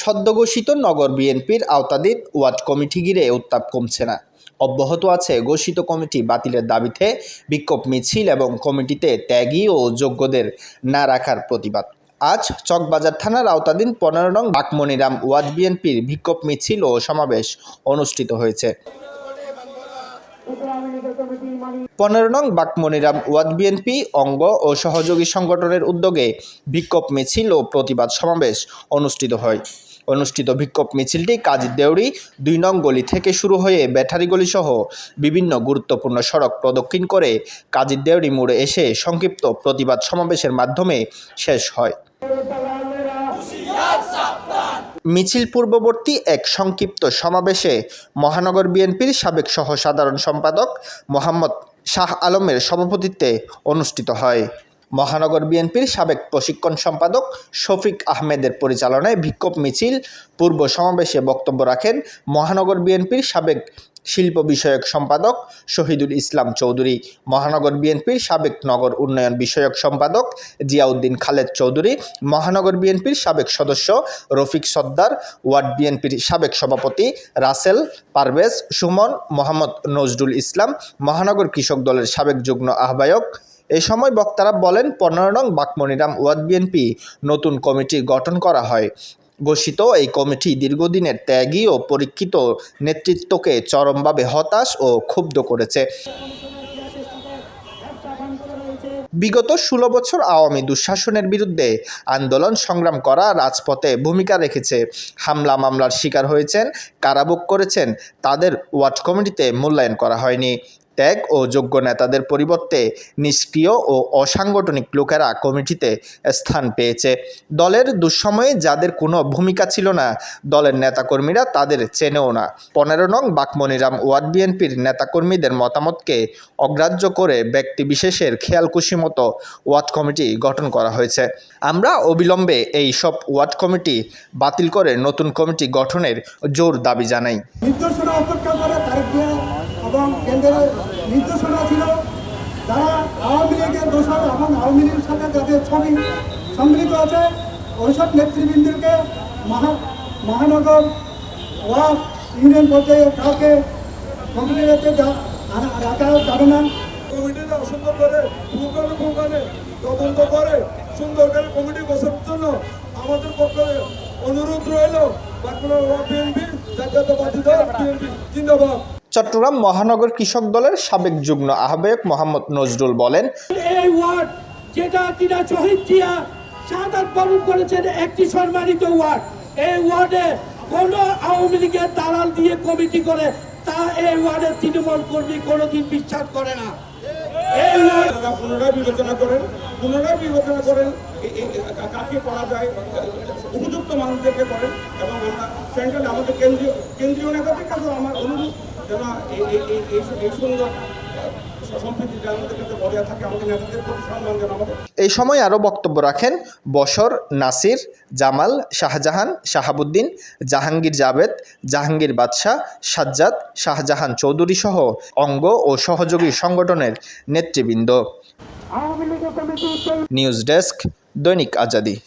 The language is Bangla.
সদ্যঘোষিত নগর বিএনপির আওতাধীন ওয়ার্ড কমিটি ঘিরে উত্তাপ কমছে না। অব্যাহত আছে ঘোষিত কমিটি বাতিলের দাবিতে বিক্ষোভ মিছিল এবং কমিটিতে ত্যাগী ও যোগ্যদের না রাখার প্রতিবাদ। আজ চকবাজার থানার আওতাধীন পনেরো নং বাকমনিরাম ওয়ার্ড বিএনপির বিক্ষোভ মিছিল ও সমাবেশ অনুষ্ঠিত হয়েছে। পনেরো নং বাকমনিরাম ওয়ার্ড বিএনপি, অঙ্গ ও সহযোগী সংগঠনের উদ্যোগে বিক্ষোভ মিছিল ও প্রতিবাদ সমাবেশ অনুষ্ঠিত হয়। অনুষ্ঠিত বিক্ষোভ মিছিলটি কাজী দেউরি দুই নং গলি থেকে শুরু হয়ে ব্যাটারি গলি সহ বিভিন্ন গুরুত্বপূর্ণ সড়ক প্রদক্ষিণ করে কাজী দেউরি মোড়ে এসে সংক্ষিপ্ত প্রতিবাদ সমাবেশের মাধ্যমে শেষ হয়। মিছিল পূর্ববর্তী এক সংক্ষিপ্ত সমাবেশে মহানগর বিএনপির সাবেক সহ সাধারণ সম্পাদক মোহাম্মদ শাহ আলমের সভাপতিত্বে অনুষ্ঠিত হয়। মহানগর বিএনপির সাবেক প্রশিক্ষণ সম্পাদক শফিক আহমেদের পরিচালনায় বিক্ষোভ মিছিল পূর্ব সমাবেশে বক্তব্য রাখেন মহানগর বিএনপির সাবেক শিল্প বিষয়ক সম্পাদক শহীদুল ইসলাম চৌধুরী, মহানগর বিএনপির সাবেক নগর উন্নয়ন বিষয়ক সম্পাদক জিয়াউদ্দিন খালেদ চৌধুরী, মহানগর বিএনপির সাবেক সদস্য রফিক সর্দার, ওয়ার্ড বিএনপির সাবেক সভাপতি রাসেল পারভেজ, সুমন মোহাম্মদ নজরুল ইসলাম, মহানগর কৃষক দলের সাবেক যুগ্ম আহ্বায়ক। এ সময় বক্তারা বলেন, পনেরো নং বাকমনিরাম ওয়ার্ড বিএনপি নতুন কমিটি গঠন করা হয়। ঘোষিত এই কমিটি দীর্ঘদিনের ত্যাগী ও পরীক্ষিত নেতৃত্বকে চরমভাবে হতাশ ও ক্ষুব্ধ করেছে। বিগত ষোলো বছর আওয়ামী দুঃশাসনের বিরুদ্ধে আন্দোলন সংগ্রাম করা রাজপথে ভূমিকা রেখেছে। হামলা মামলার শিকার হয়েছেন, কারাভোগ করেছেন, তাদের ওয়ার্ড কমিটিতে মূল্যায়ন করা হয়নি। ত্যাগ ও যোগ্য নেতাদের পরিবর্তে নিষ্ক্রিয় ও অসাংগঠনিক লোকেরা কমিটিতে স্থান পেয়েছে। দলের দুঃসময়ে যাদের কোনো ভূমিকা ছিল না, দলের নেতাকর্মীরা তাদের চেনেও না। পনেরো নং বাকমনিরাম ওয়ার্ড বিএনপির নেতাকর্মীদের মতামতকে অগ্রাহ্য করে ব্যক্তি ব্যক্তিবিশেষের খেয়ালকুশি মতো ওয়ার্ড কমিটি গঠন করা হয়েছে। আমরা অবিলম্বে এই সব ওয়ার্ড কমিটি বাতিল করে নতুন কমিটি গঠনের জোর দাবি জানাই। এবং নির্দেশনা ছিল যারা আওয়ামী লীগের দোষর এবং আওয়ামী লীগের সাথে যাদের ছবি সম্মিলিত আছে, ওইসব নেতৃবৃন্দকে মহা মহানগর ওয়ার্ড ইউনিয়ন পর্যায়ে কাউকে কমিটিতে রাখা যাবে না। কমিটিটা করে, পুঙ্খানুপুঙ্খানে তদন্ত করে, সুন্দর করে কমিটি বসার জন্য আমাদের পক্ষে অনুরোধ রইল। বাঁকুড়া বিএনপি, জাতীয়তাবাদী দল জিন্দাবাদ। চট্টগ্রাম মহানগর কৃষক দলের সাবেক যুগ্ম আহ্বায়ক মোহাম্মদ নজরুল বলেন এই ওয়ার্ড যেটা কিনা শহীদ জিয়া শাহাদ বরণ করেছেন একটি সম্মানিত ওয়ার্ড। এই ওয়ার্ডে কোন আওয়ামী লীগের দালাল দিয়ে কমিটি করে তা এই ওয়ার্ডের তৃণমূল কর্মী কোনোদিন বিশ্বাস করে না। এই ওয়ার্ড পুনরায় বিবেচনা করেন পুনরায় বিবেচনা করেন কাকে করা যায় উপযুক্ত মানুষদেরকে করেন এবং আমরা সেন্ট্রাল আমাদের কেন্দ্রীয় কেন্দ্রীয় নেতাদের কাছেও আমার অনুরোধ যেন এই এই- এই- এই এই সুন্দর এই সময় আরও বক্তব্য রাখেন বসর নাসির জামাল শাহজাহান শাহাবুদ্দিন জাহাঙ্গীর জাভেদ জাহাঙ্গীর বাদশাহ সাজ্জাদ শাহজাহান চৌধুরী সহ অঙ্গ ও সহযোগী সংগঠনের নেতৃবৃন্দ। নিউজ ডেস্ক দৈনিক আজাদি।